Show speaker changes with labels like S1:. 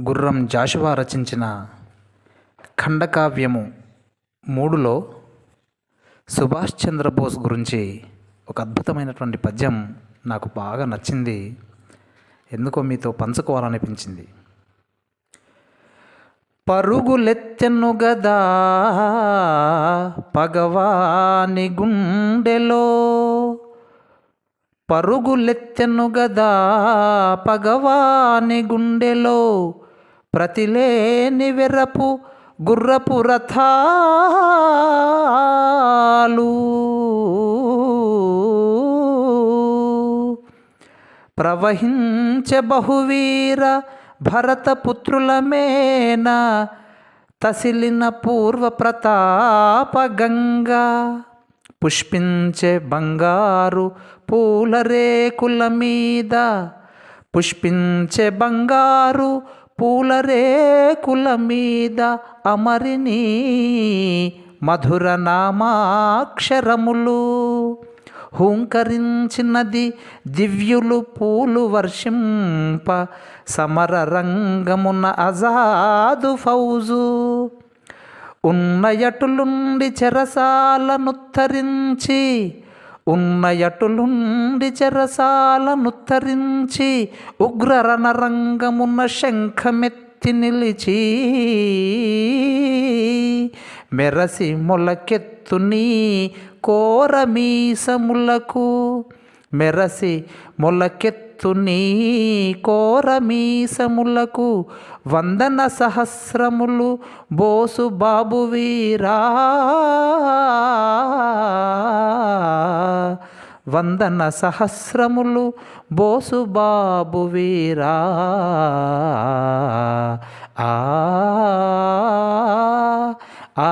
S1: గుర్రం జాషువా రచించిన ఖండకావ్యము మూడులో సుభాష్ చంద్రబోస్ గురించి ఒక అద్భుతమైనటువంటి పద్యం నాకు బాగా నచ్చింది. ఎందుకో మీతో పంచుకోవాలనిపించింది. పరుగులెత్తెను గదా పగవాని గుండెలో పరుగులెత్తెను గదా పగవాని గుండెలో ప్రతిలేని వెరపు గుర్రపు రథాలు. ప్రవహించే బహువీర భరతపుత్రులమేన తసిలిన పూర్వ ప్రతాప గంగా. పుష్పించే బంగారు పూల రేకుల మీద పుష్పించే బంగారు పూల రేకుల మీద అమరిని మధుర నామాక్షరములు. హూంకరించినది దివ్యులు పూలు వర్షింప సమర రంగమున అజాదు ఫౌజు. ఉన్నయటులుండి చెరసాలనుత్తరించి ఉన్నయటులుండి చెరసాలనుత్తరించి ఉగ్ర రణరంగమున శంఖమెత్తి నిలిచి మెరసి మొలకెత్తుని కోరమీసములకు మెరసి మొలకెత్తుని కోరమీసములకు వందన సహస్రములు బోసు బాబు వీరా. వందన సహస్రములు బోసు బాబు వీరా. ఆ ఆ